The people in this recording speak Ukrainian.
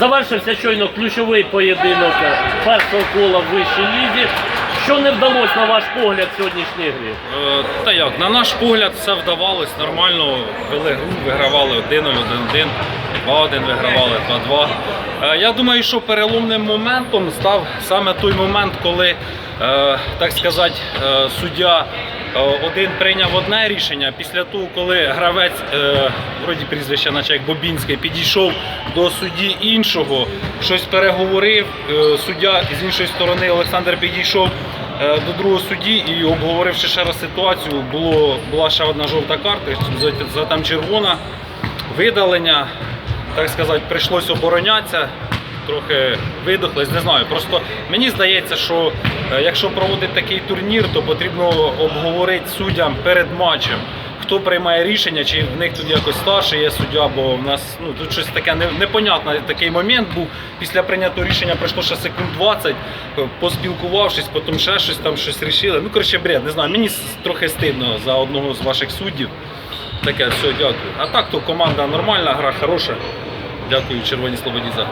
Завершився щойно ключовий поєдинок першого кола в вищій лізі. Що не вдалося, на ваш погляд, сьогоднішній грі? Е, Та як, на наш погляд, все вдавалось нормально. Вели гру, вигравали 1-0, 1-1, 2-1 вигравали 2-2. Е, Я думаю, що переломним моментом став саме той момент, коли, е, так сказати, е, суддя один прийняв одне рішення. Після того, коли гравець, вроді прізвище, наче як Бобінський, підійшов до судді іншого, щось переговорив. Суддя з іншої сторони Олександр підійшов до другого судді і обговоривши ще раз ситуацію, було, була ще одна жовта карта, за там червона, видалення, так сказати, прийшлось оборонятися. Трохи видохлись, не знаю. Просто мені здається, що е, якщо проводити такий турнір, то потрібно обговорити суддям перед матчем, хто приймає рішення, чи в них тут якось старший є суддя, бо в нас ну тут щось таке непонятне. Такий момент був. Після прийнятого рішення пройшло ще секунд 20, е, поспілкувавшись, потім ще щось там щось рішили. Ну коротше, бред, не знаю. Мені трохи стидно за одного з ваших суддів. Таке, все, дякую. А так то команда нормальна, гра хороша. Дякую, Червоній Слободі за.